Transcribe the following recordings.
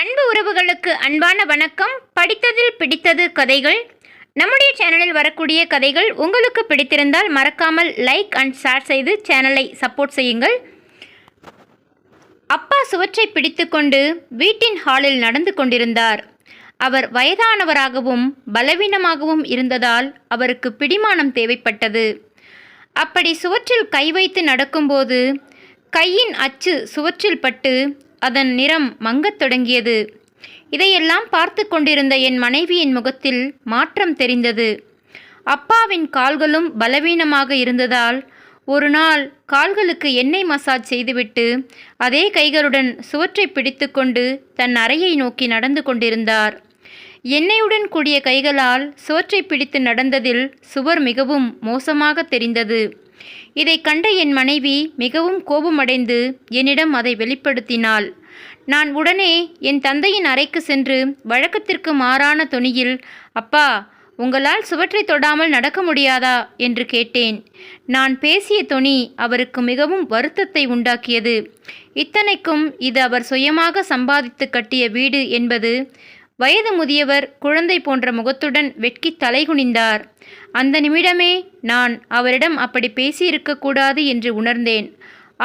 அன்பு உறவுகளுக்கு அன்பான வணக்கம். படித்ததில் பிடித்தது கதைகள். நம்முடைய சேனலில் வரக்கூடிய கதைகள் உங்களுக்கு பிடித்திருந்தால் மறக்காமல் லைக் அண்ட் ஷேர் செய்து சேனலை சப்போர்ட் செய்யுங்கள். அப்பா சுவற்றை பிடித்துக்கொண்டு வீட்டின் ஹாலில் நடந்து கொண்டிருந்தார். அவர் வயதானவராகவும் பலவீனமாகவும் இருந்ததால் அவருக்கு பிடிமானம் தேவைப்பட்டது. அப்படி சுவற்றில் கை வைத்து நடக்கும்போது கையின் அச்சு சுவற்றில் பட்டு அதன் நிறம் மங்கத் தொடங்கியது. இதையெல்லாம் பார்த்து கொண்டிருந்த என் மனைவியின் முகத்தில் மாற்றம் தெரிந்தது. அப்பாவின் கால்களும் பலவீனமாக இருந்ததால் ஒரு நாள் கால்களுக்கு எண்ணெய் மசாஜ் செய்துவிட்டு அதே கைகளுடன் சுவற்றை பிடித்துக்கொண்டு தன் அறையை நோக்கி நடந்து கொண்டிருந்தார். எண்ணெயுடன் கூடிய கைகளால் சுவற்றை பிடித்து நடந்ததில் சுவர் மிகவும் மோசமாக தெரிந்தது. இதை கண்ட என் மனைவி மிகவும் கோபமடைந்து என்னிடம் அதை வெளிப்படுத்தினாள். நான் உடனே என் தந்தையின் அறைக்கு சென்று வழக்கத்திற்கு மாறான தொனியில் அப்பா உங்களால் சுவற்றை தொடாமல் நடக்க முடியாதா? என்று கேட்டேன். நான் பேசிய தொனி அவருக்கு மிகவும் வருத்தத்தை உண்டாக்கியது. இத்தனைக்கும் இது அவர் சுயமாக சம்பாதித்து கட்டிய வீடு என்பது வயது முதியவர் குழந்தை போன்ற முகத்துடன் வெட்கி தலைகுனிந்தார் அந்த நிமிடமே நான் அவரிடம் அப்படி பேசியிருக்கக்கூடாது என்று உணர்ந்தேன்.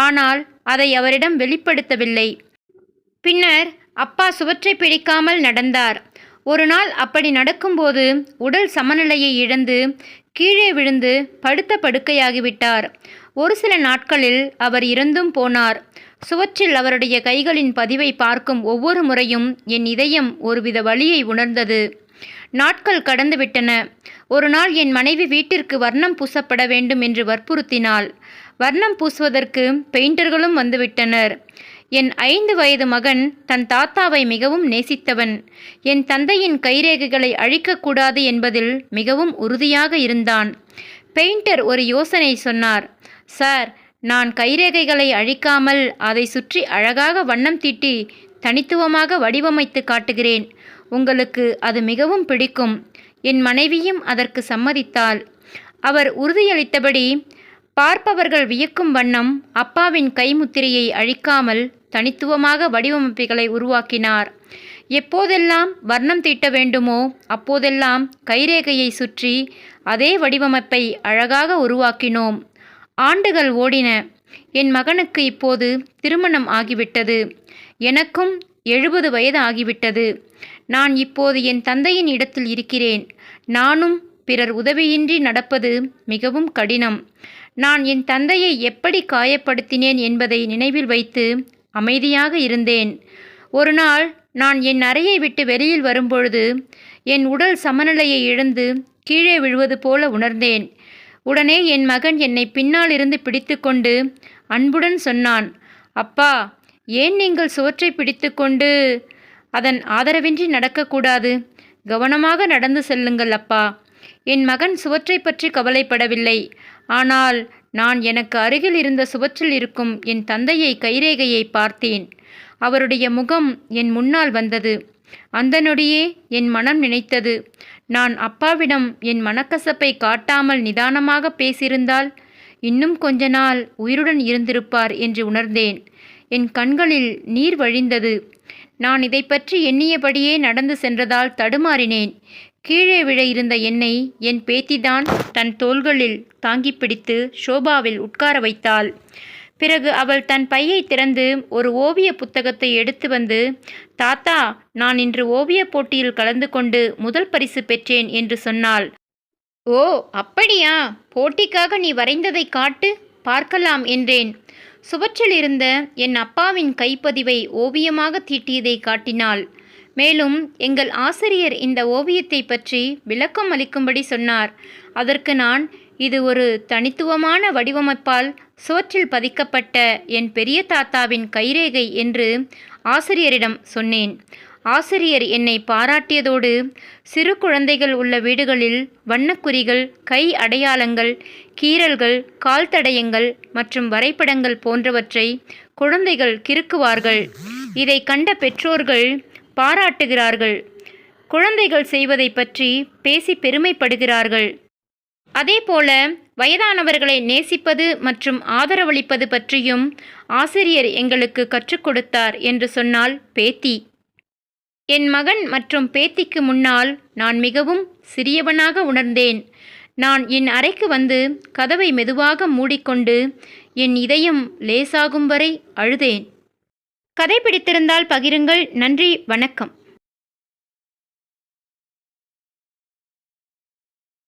ஆனால் அதை அவரிடம் வெளிப்படுத்தவில்லை. பின்னர் அப்பா சுவற்றை பிடிக்காமல் நடந்தார். ஒரு நாள் அப்படி நடக்கும்போது உடல் சமநிலையை இழந்து கீழே விழுந்து படுத்த படுக்கையாகிவிட்டார். ஒரு சில நாட்களில் அவர் இறந்தும் போனார். சுவற்றில் அவருடைய கைகளின் பதிவை பார்க்கும் ஒவ்வொரு முறையும் என் இதயம் ஒருவித வழியை உணர்ந்தது. நாட்கள் கடந்துவிட்டன. ஒரு நாள் என் மனைவி வீட்டிற்கு வர்ணம் பூசப்பட வேண்டும் என்று வற்புறுத்தினாள். வர்ணம் பூசுவதற்கு பெயிண்டர்களும் வந்துவிட்டனர். என் ஐந்து வயது மகன் தன் தாத்தாவை மிகவும் நேசித்தவன். என் தந்தையின் கைரேகைகளை அழிக்கக்கூடாது என்பதில் மிகவும் உறுதியாக இருந்தான். பெயிண்டர் ஒரு யோசனை சொன்னார். சார் நான் கைரேகைகளை அழிக்காமல் அதை சுற்றி அழகாக வண்ணம் தீட்டி தனித்துவமாக வடிவமைத்து காட்டுகிறேன். உங்களுக்கு அது மிகவும் பிடிக்கும். என் மனைவியும் அதற்கு சம்மதித்தாள். அவர் உறுதியளித்தபடி பார்ப்பவர்கள் வியக்கும் வண்ணம் அப்பாவின் கைமுத்திரையை அழிக்காமல் தனித்துவமாக வடிவமைப்புகளை உருவாக்கினார். எப்போதெல்லாம் வர்ணம் தீட்ட வேண்டுமோ அப்போதெல்லாம் கைரேகையை சுற்றி அதே வடிவமைப்பை அழகாக உருவாக்கினோம். ஆண்டுகள் ஓடின. என் மகனுக்கு இப்போது திருமணம் ஆகிவிட்டது. எனக்கும் எழுபது வயது ஆகிவிட்டது. நான் இப்போது என் தந்தையின் இடத்தில் இருக்கிறேன். நானும் பிறர் உதவியின்றி நடப்பது மிகவும் கடினம். நான் என் தந்தையை எப்படி காயப்படுத்தினேன் என்பதை நினைவில் வைத்து அமைதியாக இருந்தேன். ஒரு நாள் நான் என் அறையை விட்டு வெளியில் வரும்பொழுது என் உடல் சமநிலையை இழந்து கீழே விழுவது போல உணர்ந்தேன். உடனே என் மகன் என்னை பின்னால் இருந்து பிடித்துக்கொண்டு அன்புடன் சொன்னான் அப்பா ஏன் நீங்கள் சுவற்றை பிடித்துக்கொண்டு அதன் ஆதரவின்றி நடக்கக்கூடாது? கவனமாக நடந்து செல்லுங்கள் அப்பா. என் மகன் சுவற்றை பற்றி கவலைப்படவில்லை. ஆனால் நான் எனக்கு அருகில் இருந்த சுவற்றில் இருக்கும் என் தந்தையை கைரேகையை பார்த்தேன். அவருடைய முகம் என் முன்னால் வந்தது. அந்த நொடியே என் மனம் நினைத்தது. நான் அப்பாவிடம் என் மனக்கசப்பை காட்டாமல் நிதானமாக பேசியிருந்தால் இன்னும் கொஞ்ச நாள் உயிருடன் இருந்திருப்பார் என்று உணர்ந்தேன். என் கண்களில் நீர் வழிந்தது. நான் இதை பற்றி எண்ணியபடியே நடந்து சென்றதால் தடுமாறினேன். கீழே விழ இருந்த என்னை என் பேத்திதான் தன் தோள்களில் தாங்கி பிடித்து ஷோபாவில் உட்கார வைத்தாள். பிறகு அவள் தன் பையை திறந்து ஒரு ஓவிய புத்தகத்தை எடுத்து வந்து தாத்தா நான் இன்று ஓவியப் போட்டியில் கலந்து கொண்டு முதல் பரிசு பெற்றேன் என்று சொன்னாள். ஓ அப்படியா? போட்டிக்காக நீ வரைந்ததை காட்டு பார்க்கலாம் என்றேன். சுவற்றில் இருந்த என் அப்பாவின் கைப்பதிவை ஓவியமாக தீட்டியதை காட்டினாள். மேலும் எங்கள் ஆசிரியர் இந்த ஓவியத்தை பற்றி விளக்கம் அளிக்கும்படி சொன்னார். அதற்கு நான் இது ஒரு தனித்துவமான வடிவமைப்பால் சுவற்றில் பதிக்கப்பட்ட என் பெரிய தாத்தாவின் கைரேகை என்று ஆசிரியரிடம் சொன்னேன். ஆசிரியர் என்னை பாராட்டியதோடு சிறு குழந்தைகள் உள்ள வீடுகளில் வண்ணக்குறிகள் கை அடையாளங்கள் கீறல்கள் கால் தடயங்கள் மற்றும் வரைபடங்கள் போன்றவற்றை குழந்தைகள் கிறுக்குவார்கள். இதை கண்ட பெற்றோர்கள் பாராட்டுகிறார்கள். குழந்தைகள் செய்வதை பற்றி பேசி பெருமைப்படுகிறார்கள். அதேபோல வயதானவர்களை நேசிப்பது மற்றும் ஆதரவளிப்பது பற்றியும் ஆசிரியர் எங்களுக்கு கற்றுக் கொடுத்தார் என்று சொன்னால் பேத்தி. என் மகன் மற்றும் பேத்திக்கு முன்னால் நான் மிகவும் சிறியவனாக உணர்ந்தேன். நான் என் அறைக்கு வந்து கதவை மெதுவாக மூடிக்கொண்டு என் இதயம் லேசாகும் வரை அழுதேன். கதை பிடித்திருந்தால் பகிருங்கள். நன்றி வணக்கம்.